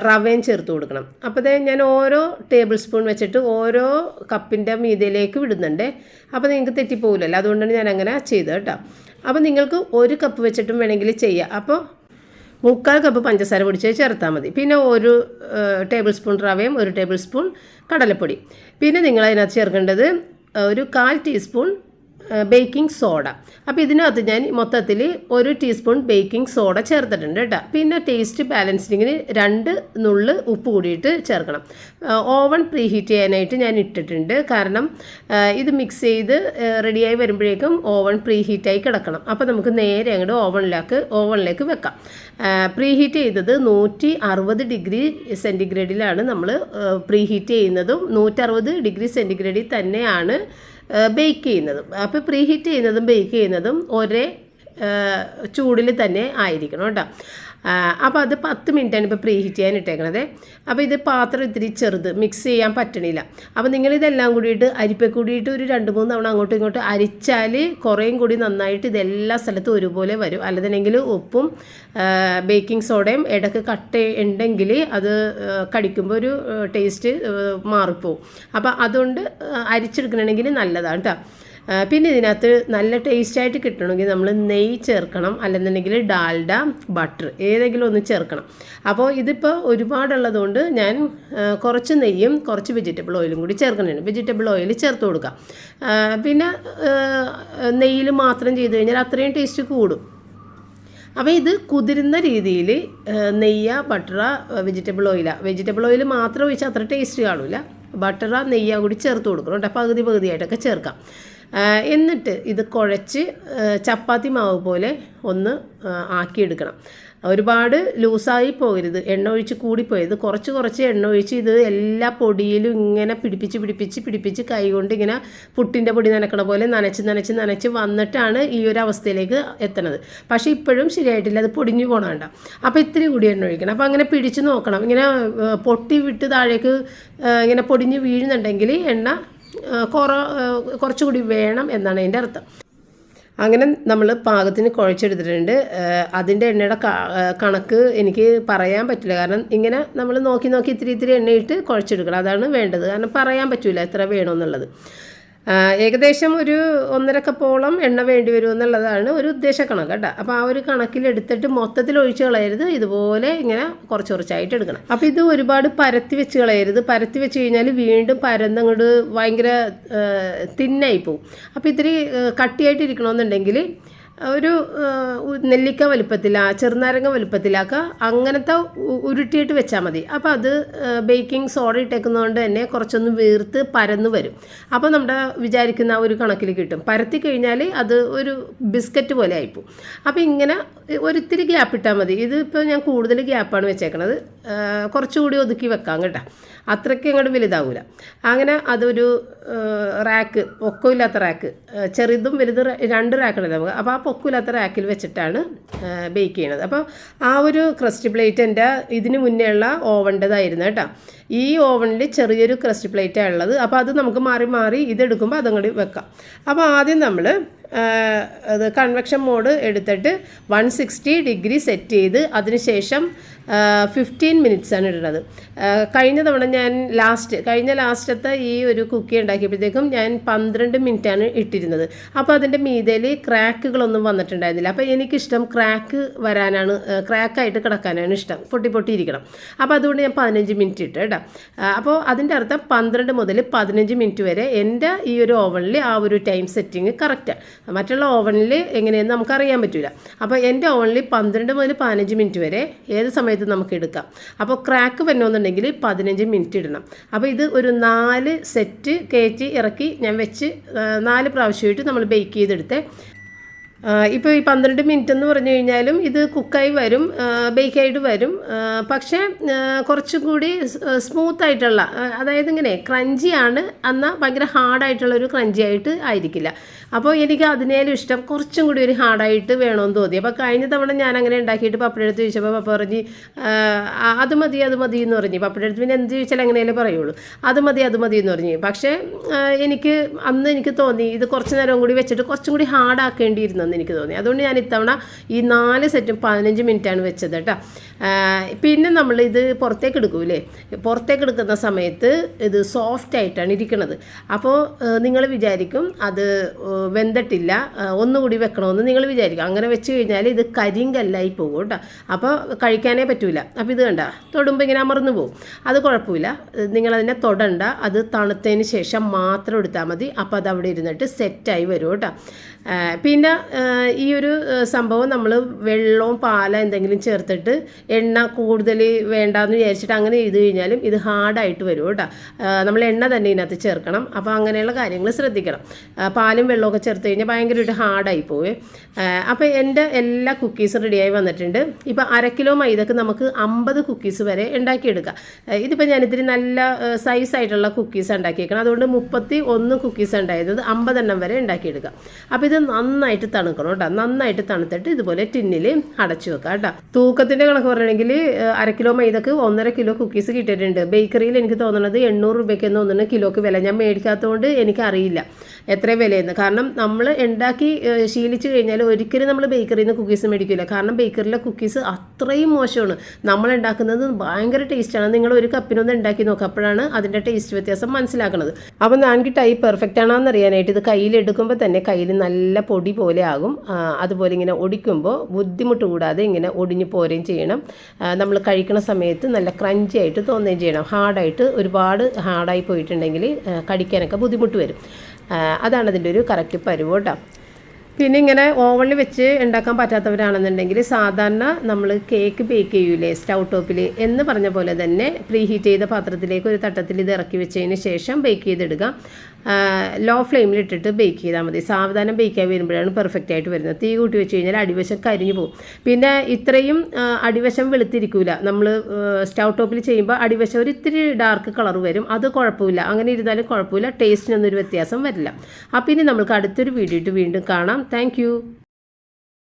റവയും ചേർത്ത് കൊടുക്കണം. അപ്പോൾ ഞാൻ ഓരോ ടേബിൾ സ്പൂൺ വെച്ചിട്ട് ഓരോ കപ്പിന്റെ മീതയിലേക്ക് വിടുന്നുണ്ട്. അപ്പോൾ നിങ്ങൾക്ക് തെറ്റിപ്പോകില്ലല്ലോ അതുകൊണ്ടാണ് ഞാൻ അങ്ങനെ ചെയ്തത് കേട്ടോ. അപ്പോൾ നിങ്ങൾക്ക് ഒരു കപ്പ് വെച്ചിട്ടും വേണമെങ്കിൽ ചെയ്യാം. അപ്പോൾ മുക്കാൽ കപ്പ് പഞ്ചസാര പൊടിച്ച് ചേർത്താൽ മതി. പിന്നെ ഒരു ടേബിൾ സ്പൂൺ റവയും ഒരു ടേബിൾ സ്പൂൺ കടലപ്പൊടി. പിന്നെ നിങ്ങൾ അതിനകത്ത് ചേർക്കേണ്ടത് ഒരു കാൽ ടീസ്പൂൺ ബേക്കിംഗ് സോഡ അപ്പോൾ ഇതിനകത്ത് ഞാൻ മൊത്തത്തിൽ ഒരു ടീസ്പൂൺ ബേക്കിംഗ് സോഡ ചേർത്തിട്ടുണ്ട് കേട്ടോ. പിന്നെ ടേസ്റ്റ് ബാലൻസിങ്ങിന് രണ്ട് നുള്ള് ഉപ്പ് കൂടിയിട്ട് ചേർക്കണം. ഓവൺ പ്രീ ഹീറ്റ് ചെയ്യാനായിട്ട് ഞാൻ ഇട്ടിട്ടുണ്ട്. കാരണം ഇത് മിക്സ് ചെയ്ത് റെഡിയായി വരുമ്പോഴേക്കും ഓവൺ പ്രീ ഹീറ്റായി കിടക്കണം. അപ്പോൾ നമുക്ക് നേരെ അങ്ങോട്ട് ഓവണിലേക്ക് ഓവണിലേക്ക് വെക്കാം. പ്രീ ഹീറ്റ് ചെയ്തത് നൂറ്റി അറുപത് ഡിഗ്രി സെന്റിഗ്രേഡിലാണ് നമ്മൾ പ്രീ ഹീറ്റ് ചെയ്യുന്നതും. നൂറ്ററുപത് ഡിഗ്രി സെന്റിഗ്രേഡിൽ തന്നെയാണ് ബേക്ക് ചെയ്യുന്നതും. അപ്പോൾ പ്രീഹീറ്റ് ചെയ്യുന്നതും ബേക്ക് ചെയ്യുന്നതും ഒരേ ചൂടിൽ തന്നെ ആയിരിക്കണം കേട്ടോ. അപ്പോൾ അത് പത്ത് മിനിറ്റാണ് ഇപ്പോൾ പ്രീ ഹീറ്റ് ചെയ്യാൻ ഇട്ടേക്കണത് അപ്പോൾ ഇത് പാത്രം ഇത്തിരി ചെറുത് മിക്സ് ചെയ്യാൻ പറ്റണില്ല. അപ്പോൾ നിങ്ങളിതെല്ലാം കൂടിയിട്ട് അരിപ്പ കൂടിയിട്ട് ഒരു രണ്ട് മൂന്ന് തവണ അങ്ങോട്ടും ഇങ്ങോട്ടും അരിച്ചാൽ കുറേയും കൂടി നന്നായിട്ട് ഇതെല്ലാ സ്ഥലത്തും ഒരുപോലെ വരും. അല്ലെന്നുണ്ടെങ്കിൽ ഉപ്പും ബേക്കിംഗ് സോഡയും ഇടയ്ക്ക് കട്ട് ഉണ്ടെങ്കിൽ അത് കടിക്കുമ്പോൾ ഒരു ടേസ്റ്റ് മാറിപ്പോവും. അപ്പോൾ അതുകൊണ്ട് അരിച്ചെടുക്കണമെങ്കിൽ നല്ലതാണ് കേട്ടോ പിന്നെ ഇതിനകത്ത് നല്ല ടേസ്റ്റായിട്ട് കിട്ടണമെങ്കിൽ നമ്മൾ നെയ്യ് ചേർക്കണം. അല്ലെന്നുണ്ടെങ്കിൽ ഡാൽഡ ബട്ടർ ഏതെങ്കിലും ഒന്ന് ചേർക്കണം. അപ്പോൾ ഇതിപ്പോൾ ഒരുപാടുള്ളതുകൊണ്ട് ഞാൻ കുറച്ച് നെയ്യും കുറച്ച് വെജിറ്റബിൾ ഓയിലും കൂടി ചേർക്കുന്നുണ്ട്. വെജിറ്റബിൾ ഓയിൽ ചേർത്ത് കൊടുക്കാം. പിന്നെ നെയ്യിൽ മാത്രം ചെയ്ത് കഴിഞ്ഞാൽ അത്രയും ടേസ്റ്റ് കൂടും. അപ്പോൾ ഇത് കുതിരുന്ന രീതിയിൽ നെയ്യ ബട്ടറ വെജിറ്റബിൾ ഓയില വെജിറ്റബിൾ ഓയിൽ മാത്രം ഒഴിച്ചാൽ അത്ര ടേസ്റ്റ് കാണില്ല. ബട്ടറ നെയ്യ കൂടി ചേർത്ത് കൊടുക്കണം കേട്ടോ പകുതി പകുതിയായിട്ടൊക്കെ ചേർക്കാം. എന്നിട്ട് ഇത് കുഴച്ച് ചപ്പാത്തി മാവ് പോലെ ഒന്ന് ആക്കിയെടുക്കണം. ഒരുപാട് ലൂസായി പോകരുത്. എണ്ണ ഒഴിച്ച് കൂടിപ്പോയത്. കുറച്ച് കുറച്ച് എണ്ണ ഒഴിച്ച് ഇത് എല്ലാ പൊടിയിലും ഇങ്ങനെ പിടിപ്പിച്ച് പിടിപ്പിച്ച് പിടിപ്പിച്ച് കൈ കൊണ്ട് ഇങ്ങനെ പുട്ടിന്റെ പൊടി നനക്കണ പോലെ നനച്ച് നനച്ച് നനച്ച് വന്നിട്ടാണ് ഈ ഒരു അവസ്ഥയിലേക്ക് എത്തണത്. പക്ഷേ ഇപ്പോഴും ശരിയായിട്ടില്ല. അത് പൊടിഞ്ഞു പോകണണ്ട അപ്പോൾ ഇത്തിരി കൂടി എണ്ണ ഒഴിക്കണം. അപ്പോൾ അങ്ങനെ പിടിച്ച് നോക്കണം. ഇങ്ങനെ പൊട്ടി വിട്ട് താഴേക്ക് ഇങ്ങനെ പൊടിഞ്ഞ് വീഴുന്നുണ്ടെങ്കിൽ എണ്ണ കുറ കുറച്ചുകൂടി വേണം എന്നാണ് അതിന്റെ അർത്ഥം. അങ്ങനെ നമ്മൾ പാകത്തിന് കുഴച്ചെടുത്തിട്ടുണ്ട്. അതിന്റെ എണ്ണയുടെ കണക്ക് എനിക്ക് പറയാൻ പറ്റില്ല. കാരണം ഇങ്ങനെ നമ്മൾ നോക്കി നോക്കി ഇത്തിരി ഇത്തിരി എണ്ണയിട്ട് കുഴച്ചെടുക്കണം. അതാണ് വേണ്ടത്. കാരണം പറയാൻ പറ്റില്ല എത്ര വേണമെന്നുള്ളത് ഏകദേശം ഒരു ഒന്നര കപ്പോളം എണ്ണ വേണ്ടി വരും എന്നുള്ളതാണ് ഒരു ഉദ്ദേശ കണക്ക് കേട്ടോ. അപ്പോൾ ആ ഒരു കണക്കിലെടുത്തിട്ട് മൊത്തത്തിൽ ഒഴിച്ച് കളയരുത്. ഇതുപോലെ ഇങ്ങനെ കുറച്ച് കുറച്ചായിട്ട് എടുക്കണം. അപ്പോൾ ഇത് ഒരുപാട് പരത്തി വെച്ച് കളയരുത്. പരത്തി വെച്ച് കഴിഞ്ഞാൽ വീണ്ടും പരന്നങ്ങോട്ട് ഭയങ്കര തിന്നായി പോകും അപ്പോൾ ഇത്തിരി കട്ടിയായിട്ടിരിക്കണമെന്നുണ്ടെങ്കിൽ ഒരു നെല്ലിക്ക വലുപ്പത്തിലാ ചെറുനാരങ്ങ വലുപ്പത്തിലാക്ക അങ്ങനത്തെ ഉരുട്ടിയിട്ട് വെച്ചാൽ മതി. അപ്പോൾ അത് ബേക്കിംഗ് സോഡ ഇട്ടേക്കുന്നതുകൊണ്ട് തന്നെ കുറച്ചൊന്ന് വീർത്ത് പരന്ന് വരും. അപ്പോൾ നമ്മുടെ വിചാരിക്കുന്ന ഒരു കണക്കിൽ കിട്ടും. പരത്തി കഴിഞ്ഞാൽ അത് ഒരു ബിസ്ക്കറ്റ് പോലെ ആയിപ്പോവും. അപ്പോൾ ഇങ്ങനെ ഒരിത്തിരി ഗ്യാപ്പ് ഇട്ടാൽ മതി. ഇതിപ്പോൾ ഞാൻ കൂടുതൽ ഗ്യാപ്പാണ് വെച്ചേക്കണത്. കുറച്ചുകൂടി ഒതുക്കി വെക്കാം കേട്ടോ. അത്രയ്ക്ക് അങ്ങോട്ട് വലുതാവില്ല അങ്ങനെ അതൊരു റാക്ക് പൊക്കമില്ലാത്ത റാക്ക് ചെറുതും വലുതും രണ്ട് റാക്കുണ്ടല്ലോ നമുക്ക്. അപ്പോൾ ആ പൊക്കമില്ലാത്ത റാക്കിൽ വെച്ചിട്ടാണ് ബേക്ക് ചെയ്യണത്. അപ്പോൾ ആ ഒരു ക്രസ്റ്റ് പ്ലേറ്റ് എന്റെ ഇതിന് മുന്നേ ഉള്ള ഓവന്റെതായിരുന്നു കേട്ടോ. ഈ ഓവനിൽ ചെറിയൊരു ക്രസ്റ്റ് പ്ലേറ്റാണ് ഉള്ളത്. അപ്പോൾ അത് നമുക്ക് മാറി മാറി ഇതെടുക്കുമ്പോൾ അതങ്ങോട്ട് വെക്കാം. അപ്പോൾ ആദ്യം നമ്മൾ അത് കൺവെക്ഷൻ മോഡ് എടുത്തിട്ട് വൺ സിക്സ്റ്റി ഡിഗ്രി സെറ്റ് ചെയ്ത് അതിനുശേഷം ഫിഫ്റ്റീൻ മിനിറ്റ്സ് ആണ് ഇടുന്നത് കഴിഞ്ഞ തവണ ഞാൻ ലാസ്റ്റ് കഴിഞ്ഞ ലാസ്റ്റത്തെ ഈ ഒരു കുക്കി ഉണ്ടാക്കിയപ്പോഴത്തേക്കും ഞാൻ പന്ത്രണ്ട് മിനിറ്റാണ് ഇട്ടിരുന്നത്. അപ്പോൾ അതിന്റെ മീതയിൽ ക്രാക്കുകളൊന്നും വന്നിട്ടുണ്ടായിരുന്നില്ല. അപ്പോൾ എനിക്കിഷ്ടം ക്രാക്ക് വരാനാണ് ക്രാക്കായിട്ട് കിടക്കാനാണ് ഇഷ്ടം. പൊട്ടി പൊട്ടി ഇരിക്കണം അപ്പോൾ അതുകൊണ്ട് ഞാൻ പതിനഞ്ച് മിനിറ്റ് ഇട്ട് കേട്ടോ. അപ്പോൾ അതിന്റെ അർത്ഥം പന്ത്രണ്ട് മുതൽ പതിനഞ്ച് മിനിറ്റ് വരെ എന്റെ ഈ ഒരു ഓവനിൽ ആ ഒരു ടൈം സെറ്റിങ് കറക്റ്റാണ് മറ്റുള്ള ഓവനിൽ എങ്ങനെയെന്ന് നമുക്കറിയാൻ പറ്റില്ല അപ്പോൾ എന്റെ ഓവനിൽ പന്ത്രണ്ട് മുതൽ പതിനഞ്ച് മിനിറ്റ് വരെ ഏത് സമയത്ത് നമുക്ക് എടുക്കാം. അപ്പോൾ ക്രാക്ക് വരണമെന്നുണ്ടെങ്കിൽ പതിനഞ്ച് മിനിറ്റ് ഇടണം. അപ്പോൾ ഇത് ഒരു നാല് സെറ്റ് കയറ്റി ഇറക്കി ഞാൻ വെച്ച് നാല് പ്രാവശ്യമായിട്ട് നമ്മൾ ബേക്ക് ചെയ്തെടുത്തേ. ഇപ്പോൾ ഈ പന്ത്രണ്ട് മിനിറ്റ് എന്ന് പറഞ്ഞു കഴിഞ്ഞാലും ഇത് കുക്കായി വരും ബേക്കായിട്ട് വരും. പക്ഷേ കുറച്ചും കൂടി സ്മൂത്ത് ആയിട്ടുള്ള അതായത് ഇങ്ങനെ ക്രഞ്ചിയാണ് എന്നാൽ ഭയങ്കര ഹാർഡായിട്ടുള്ള ഒരു ക്രഞ്ചി ആയിട്ട് ആയിരിക്കില്ല. അപ്പോൾ എനിക്ക് അതിനേലും ഇഷ്ടം കുറച്ചും കൂടി ഒരു ഹാർഡായിട്ട് വേണമെന്ന് തോന്നി. അപ്പോൾ കഴിഞ്ഞ തവണ ഞാൻ അങ്ങനെ ഉണ്ടാക്കിയിട്ട് പപ്പയുടെ അടുത്ത് ചോദിച്ചപ്പോൾ പപ്പ പറഞ്ഞ് അത് മതി അത് മതി എന്ന് പറഞ്ഞു. പപ്പയുടെ അടുത്ത് പിന്നെ എന്ത് ചോദിച്ചാൽ അങ്ങനെയല്ലേ പറയുള്ളൂ. അത് മതി അത് മതി എന്ന് പറഞ്ഞു. പക്ഷേ എനിക്ക് അന്ന് എനിക്ക് തോന്നി ഇത് കുറച്ച് നേരം കൂടി വെച്ചിട്ട് കുറച്ചും കൂടി ഹാർഡാക്കേണ്ടിയിരുന്നു എന്ന് എനിക്ക് തോന്നി. അതുകൊണ്ട് ഞാൻ ഇത്തവണ ഈ നാല് സെറ്റും പതിനഞ്ച് മിനിറ്റാണ് വെച്ചത് കേട്ടോ. പിന്നെ നമ്മൾ ഇത് പുറത്തേക്ക് എടുക്കൂലേ? പുറത്തേക്ക് എടുക്കുന്ന സമയത്ത് ഇത് സോഫ്റ്റ് ആയിട്ടാണ് ഇരിക്കുന്നത് അപ്പോൾ നിങ്ങൾ വിചാരിക്കും അത് വെന്തിട്ടില്ല ഒന്നുകൂടി വെക്കണമെന്ന് നിങ്ങൾ വിചാരിക്കും. അങ്ങനെ വെച്ച് കഴിഞ്ഞാൽ ഇത് കരിങ്കല്ലായി പോകും കേട്ടോ. അപ്പോൾ കഴിക്കാനേ പറ്റൂല. അപ്പോൾ ഇത് കണ്ട തൊടുമ്പോൾ ഇങ്ങനെ അമർന്നു പോകും അത് കുഴപ്പമില്ല. നിങ്ങളതിനെ തൊടണ്ട. അത് തണുത്തതിന് ശേഷം മാത്രം എടുത്താൽ മതി. അപ്പോൾ അത് അവിടെ ഇരുന്നിട്ട് സെറ്റായി വരും കേട്ടോ. പിന്നെ ഈ ഒരു സംഭവം നമ്മൾ വെള്ളവും പാല എന്തെങ്കിലും ചേർത്തിട്ട് എണ്ണ കൂടുതൽ വേണ്ടാന്ന് വിചാരിച്ചിട്ട് അങ്ങനെ ചെയ്ത് കഴിഞ്ഞാലും ഇത് ഹാർഡായിട്ട് വരും കേട്ടോ. നമ്മൾ എണ്ണ തന്നെ ഇതിനകത്ത് ചേർക്കണം. അപ്പോൾ അങ്ങനെയുള്ള കാര്യങ്ങൾ ശ്രദ്ധിക്കണം. പാലും വെള്ളമൊക്കെ ചേർത്ത് കഴിഞ്ഞാൽ ഭയങ്കരമായിട്ട് ഹാർഡായി പോവേ. അപ്പോൾ എന്റെ എല്ലാ കുക്കീസും റെഡിയായി വന്നിട്ടുണ്ട്. ഇപ്പോൾ അര കിലോ മൈദക്ക് നമുക്ക് അമ്പത് കുക്കീസ് വരെ ഉണ്ടാക്കിയെടുക്കാം. ഇതിപ്പോൾ ഞാനിത്തിരി നല്ല സൈസായിട്ടുള്ള കുക്കീസ് ഉണ്ടാക്കിയേക്കണം. അതുകൊണ്ട് മുപ്പത്തി ഒന്ന് കുക്കീസ് ഉണ്ടായിരുന്നത് അമ്പതെണ്ണം വരെ ഉണ്ടാക്കിയെടുക്കാം. അപ്പോൾ ഇത് നന്നായിട്ട് തണുക്കണം കേട്ടോ. നന്നായിട്ട് തണുത്തിട്ട് ഇതുപോലെ ടിന്നിൽ അടച്ചു വെക്കാം കേട്ടോ. തൂക്കത്തിന്റെ കണക്ക് പറയണമെങ്കിൽ അര കിലോ മൈദക്ക് ഒന്നര കിലോ കുക്കീസ് കിട്ടിയിട്ടുണ്ട്. ബേക്കറിയിൽ എനിക്ക് തോന്നുന്നത് എണ്ണൂറ് രൂപയ്ക്ക് തോന്നുന്നു കിലോക്ക് വില. ഞാൻ മേടിക്കാത്തതുകൊണ്ട് എനിക്കറിയില്ല. എത്ര വിലയെന്ന്. കാരണം നമ്മൾ ഉണ്ടാക്കി ശീലിച്ചു കഴിഞ്ഞാൽ ഒരിക്കലും നമ്മൾ ബേക്കറിയിൽ നിന്ന് കുക്കീസ് മേടിക്കില്ല കാരണം ബേക്കറിയിലെ കുക്കീസ് അത്രയും മോശമാണ്. നമ്മൾ ഉണ്ടാക്കുന്നത് ഭയങ്കര ടേസ്റ്റാണ് നിങ്ങൾ ഒരു കപ്പിനൊന്ന് ഉണ്ടാക്കി നോക്കുക അപ്പോഴാണ് അതിന്റെ ടേസ്റ്റ് വ്യത്യാസം മനസ്സിലാക്കുന്നത് അപ്പോൾ നാൻകി ടൈ പെർഫെക്റ്റ് ആണോ എന്ന് അറിയാനായിട്ട് ഇത് കയ്യിലെടുക്കുമ്പോൾ തന്നെ കയ്യിൽ നല്ല പൊടി പോലെ ആകും. അതുപോലെ ഇങ്ങനെ ഒടിക്കുമ്പോൾ ബുദ്ധിമുട്ട് കൂടാതെ ഇങ്ങനെ ഒടിഞ്ഞു പോരുകയും ചെയ്യണം. നമ്മൾ കഴിക്കുന്ന സമയത്ത് നല്ല ക്രഞ്ചി ആയിട്ട് തോന്നുകയും ചെയ്യണം. ഹാർഡായിട്ട് ഒരുപാട് ഹാർഡായി പോയിട്ടുണ്ടെങ്കിൽ കടിക്കാനൊക്കെ ബുദ്ധിമുട്ട് വരും. അതാണ് അതിന്റെ ഒരു കറക്റ്റ് പരുവ് കേട്ടോ. പിന്നെ ഇങ്ങനെ ഓവണിൽ വെച്ച് ഉണ്ടാക്കാൻ പറ്റാത്തവരാണെന്നുണ്ടെങ്കിൽ സാധാരണ നമ്മൾ കേക്ക് ബേക്ക് ചെയ്യൂലേ സ്റ്റൗ ടോപ്പിൽ എന്ന് പറഞ്ഞ പോലെ തന്നെ പ്രീ ഹീറ്റ് ചെയ്ത പാത്രത്തിലേക്ക് ഒരു തട്ടത്തിൽ ഇത് ഇറക്കി വെച്ചതിന് ശേഷം ബേക്ക് ചെയ്തെടുക്കുക ലോ ഫ്ലെയിമിൽ ഇട്ടിട്ട് ബേക്ക് ചെയ്താൽ മതി. സാവധാനം ബേക്കായി വരുമ്പോഴാണ് പെർഫെക്റ്റ് ആയിട്ട് വരുന്നത്. തീ കൂട്ടി വെച്ച് കഴിഞ്ഞാൽ അടിവശം കരിഞ്ഞു പോകും. പിന്നെ ഇത്രയും അടിവശം വെളുത്തിരിക്കൂല. നമ്മൾ സ്റ്റൗ ടോപ്പിൽ ചെയ്യുമ്പോൾ അടിവശം ഒരു ഇത്തിരി ഡാർക്ക് കളർ വരും. അത് കുഴപ്പമില്ല. അങ്ങനെ ഇരുന്നാലും കുഴപ്പമില്ല. ടേസ്റ്റിനൊന്നും ഒരു വ്യത്യാസം വരില്ല. അപ്പോൾ ഇനി നമുക്ക് അടുത്തൊരു വീഡിയോ വീണ്ടും കാണാം. താങ്ക്